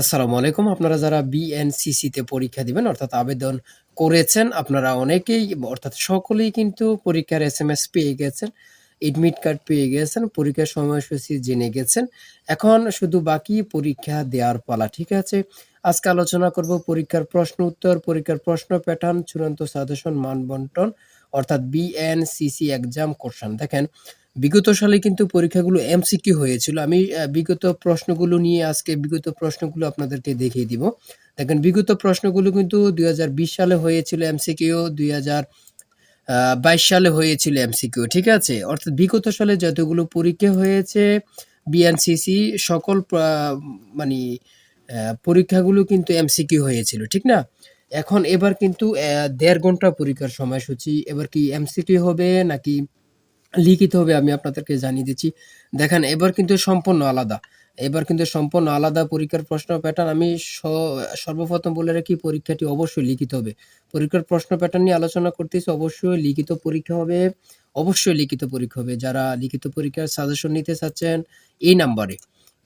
আসসালামু আলাইকুম। আপনারা যারা বিএনসিসিতে পরীক্ষা দিবেন অর্থাৎ আবেদন করেছেন, আপনারা অনেকেই অর্থাৎ সকলেই কিন্তু পরীক্ষার এস এম এস পেয়ে গেছেন, এডমিট কার্ড পেয়ে গেছেন, পরীক্ষার সময়সূচি জেনে গেছেন। এখন শুধু বাকি পরীক্ষা দেওয়ার পালা, ঠিক আছে? আজকে আলোচনা করব পরীক্ষার প্রশ্ন উত্তর, পরীক্ষার প্রশ্ন প্যাটার্ন, চূড়ান্ত সাজেশন মান বন্টন অর্থাৎ বিএনসিসি এক্সাম কোশ্চেন। দেখেন বিগত সালে কিন্তু পরীক্ষাগুলো এমসিকিউ হয়েছিল। আমি বিগত প্রশ্নগুলো নিয়ে আজকে বিগত প্রশ্নগুলো আপনাদেরকে দেখিয়ে দিব। দেখেন বিগত প্রশ্নগুলো কিন্তু ২০২০ সালে হয়েছিল এমসিকিউ, ২০০০ আ ২২ সালে হয়েছিল এমসিকিউ, ঠিক আছে? অর্থাৎ বিগত সালে যতগুলো পরীক্ষা হয়েছে বিএনসিসি সকল মানে পরীক্ষাগুলো কিন্তু এমসিকিউ হয়েছিল, ঠিক না? এখন এবার কিন্তু দেড় ঘণ্টা পরীক্ষার সময়সূচি। এবার কি এমসিকিউ হবে নাকি লিখিত হবে আমি আপনাদেরকে জানিয়ে দিচ্ছি। দেখেন এবার কিন্তু সম্পূর্ণ আলাদা। এবার কিন্তু সম্পূর্ণ আলাদা পরীক্ষার প্রশ্ন প্যাটার্ন। আমি সর্বপ্রথম বলে রাখি পরীক্ষাটি অবশ্যই লিখিত হবে। পরীক্ষার প্রশ্ন প্যাটার্ন নিয়ে আলোচনা করতেছি অবশ্যই লিখিত পরীক্ষা হবে, অবশ্যই লিখিত পরীক্ষা হবে। যারা লিখিত পরীক্ষার সাজেশন নিতে চাচ্ছেন এই নাম্বারে,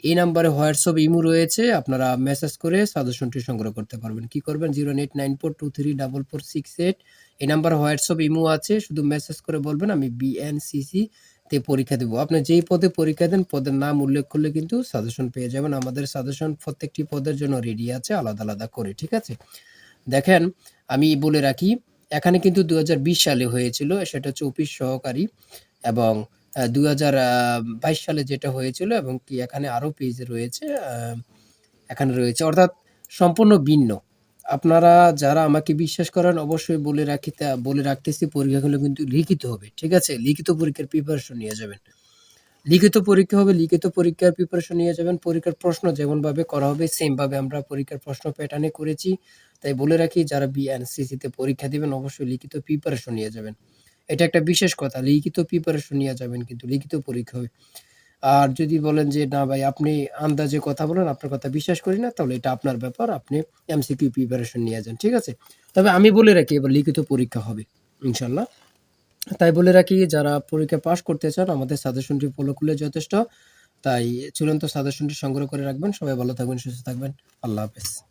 এই নাম্বারে হোয়াটসঅ্যাপ ইমো রয়েছে। আপনারা মেসেজ করে সাজেশনটি সংগ্রহ করতে পারবেন। কি করবেন 08942344468 এই নাম্বারে হোয়াটসঅ্যাপ ইমো আছে। শুধু মেসেজ করে বলবেন আমি বিএনসিসি তে পরীক্ষা দেবো আপনি যেই পদে পরীক্ষা দেন পদের নাম উল্লেখ করলে কিন্তু সাজেশন পেয়ে যাবেন। আমাদের সাজেশন প্রত্যেকটি পদের জন্য রেডি আছে আলাদা, আলাদা করে, ঠিক আছে? দেখেন আমি বলে রাখি এখানে কিন্তু ২০২০ সালে হয়েছিল সেটা হচ্ছে অফিস সহকারী এবং ২০২২ সালে যেটা হয়েছিল এবং কি এখানে আরও পেজ রয়েছে এখানে রয়েছে অর্থাৎ সম্পূর্ণ ভিন্ন। আপনারা যারা আমাকে বিশ্বাস করেন অবশ্যই বলে রাখি বলে রাখতেছি পরীক্ষাগুলো কিন্তু লিখিত হবে, ঠিক আছে? লিখিত পরীক্ষার প্রিপারেশন নিয়ে যাবেন। লিখিত পরীক্ষা হবে, লিখিত পরীক্ষার প্রিপারেশন নিয়ে যাবেন। পরীক্ষার প্রশ্ন যেমনভাবে করা হবে সেমভাবে আমরা পরীক্ষার প্রশ্ন প্যাটার্নে করেছি। তাই বলে রাখি যারা বিএনসিসিতে পরীক্ষা দেবেন অবশ্যই লিখিত প্রিপারেশন নিয়ে যাবেন। এটা একটা বিশেষ কথা। লিখিত প্রিপারেশন নিয়ে যাবেন কিন্তু লিখিত পরীক্ষা হবে। আর যদি বলেন যে না ভাই আপনি আন্দাজে কথা বলেন, আপনার কথা বিশ্বাস করি না তাহলে এটা আপনার ব্যাপার। আপনি এমসিকিউ প্রিপারেশন নিয়ে যান, ঠিক আছে? তবে আমি বলে রাখি এবার লিখিত পরীক্ষা হবে ইনশাল্লাহ তাই বলে রাখি যারা পরীক্ষা পাস করতে চান আমাদের সাজেশনটি ফলো করলে যথেষ্ট। তাই চূড়ান্ত সাজেশনটি সংগ্রহ করে রাখবেন। সবাই ভালো থাকবেন, সুস্থ থাকবেন। আল্লাহ হাফেজ।